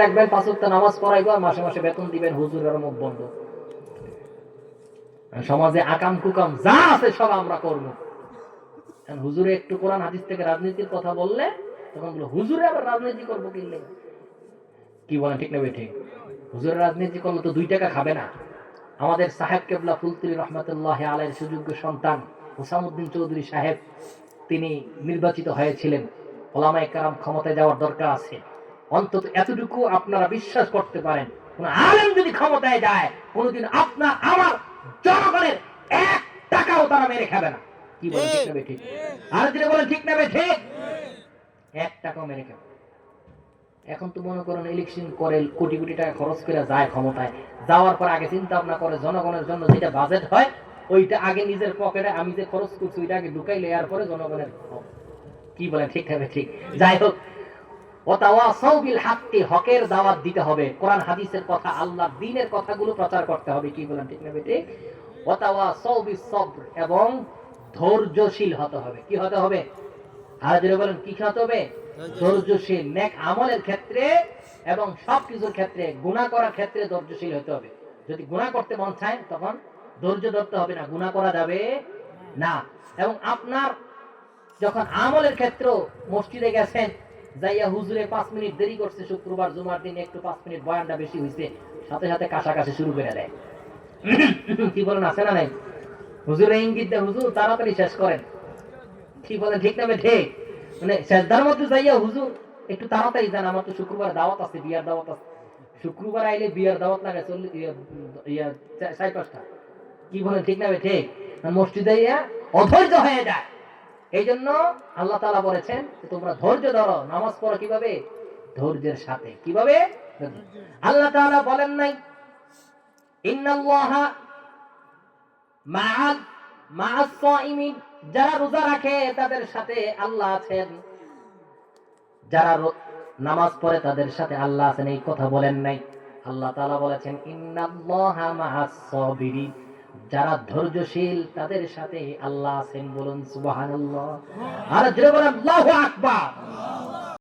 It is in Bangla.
রাখবেন, পাঁচ ওয়াক্ত নামাজ পড়াইবো আর মাসে মাসে বেতন দিবেন, হুজুরের মুখ বন্ধ। সমাজে আকাম কুকাম যা আছে সব আমরা করব। হুজুরে একটু কোরআন হাদিস থেকে রাজনীতির কথা বললে, তখন বলো, হুজুরে আবার রাজনীতি করব কিনলে কি বলেন, ঠিক নেবে ঠিক? হুজুরের রাজনীতি করলে তো দুই টাকা খাবে না। আমাদের সাহেব কেবলা ফুলতুলি রহমতুল্লাহ আলের সুযোগ্য সন্তান হুসামুদ্দিন চৌধুরী সাহেব, তিনি নির্বাচিত হয়েছিলেন। ওলামা একরাম ক্ষমতায় যাওয়ার দরকার আছে। অন্তত এতটুকু আপনারা বিশ্বাস করতে পারেন। কোন আলেম যদি ক্ষমতায় যায় কোনোদিন আপনার আমার জনগণের এক টাকাও তারা মেরে খাবে না। কি বলেন ঠিক নেবে ঠিক আর যদি বলেন ঠিক নেবে ঠিক। এক টাকাও মেরে খাবে এখন তো মনে করেন ইলেকশন করে কোটি কোটি টাকা খরচ করে যায় ক্ষমতায়। যাওয়ার পর আগে চিন্তা ভাবনা করে জনগণের জন্য যেটা বাজেট হয় ওইটা আগে নিজের পকেটে আমি যে খরচ করছি ওইটা আগে ঢুকাইলে এর পরে জনগণের কি বলেন ঠিক হবে ঠিক যাই হোক ওয়াতাওয়াসাউ বিল হাক্কি হকের দাওয়াত দিতে হবে। কোরআন হাদিসের কথা আল্লাহর দ্বীনের কথাগুলো প্রচার করতে হবে। কি বলেন ঠিক নেবে ঠিক ওয়াতাওয়াসাউ বিস সবর এবং ধৈর্যশীল হতে হবে। কি হতে হবে? আর যদি বলেন কি হতে হবে? ধৈর্যশীল। নেক আমলের ক্ষেত্রে এবং সব কিছুর ক্ষেত্রে গুনাহ করার ক্ষেত্রে ধৈর্যশীল হতে হবে। যদি গুনাহ করতে মন চায় তখন ধৈর্য ধরতে হবে না। গুনাহ করা যাবে না। এবং আপনার যখন আমলের ক্ষেত্র মসজিদে গেছেন যাইয়া হুজুরে পাঁচ মিনিট দেরি করছে, শুক্রবার, জুমার দিন একটু পাঁচ মিনিট বয়ানটা বেশি হয়েছে সাথে সাথে কাছাকাছি শুরু করে দেয়। কি বলেন, আছে না নাই? হুজুরে ইঙ্গিত দেয়, হুজুর, তাড়াতাড়ি শেষ করেন। কি বলেন, ঠিক না ঠিক মানে শেষদার মধ্যে যাইয়া হুজুর, একটু তাড়াতাড়ি যান, আমার তো শুক্রবার দাওয়াত আছে, বিয়ার দাওয়াত আছে। শুক্রবার আইলে বিয়ার দাওয়াত লাগে চল্লিশ ইয়া সাড়ে পাঁচটা। কি বলেন, ঠিক না ঠিক মসজিদে ইয়া অধৈর্য হয়ে যায়। এই জন্য আল্লাহ তালা বলেছেন তোমরা ধৈর্য ধরো, নামাজ পড়ো কীভাবে? ধৈর্যের সাথে। কীভাবে? আল্লাহ তাআলা বলেন নাই যারা রোজা রাখে তাদের সাথে আল্লাহ আছেন। যারা নামাজ পড়ে তাদের সাথে আল্লাহ আছেন, এই কথা বলেন নাই। আল্লাহ তাআলা বলেছেন, ইন্নাল্লাহা মাআস সাবিরিন যারা ধৈর্যশীল তাদের সাথে আল্লাহ আছেন বলুন সুবাহ আর জোরে বলেন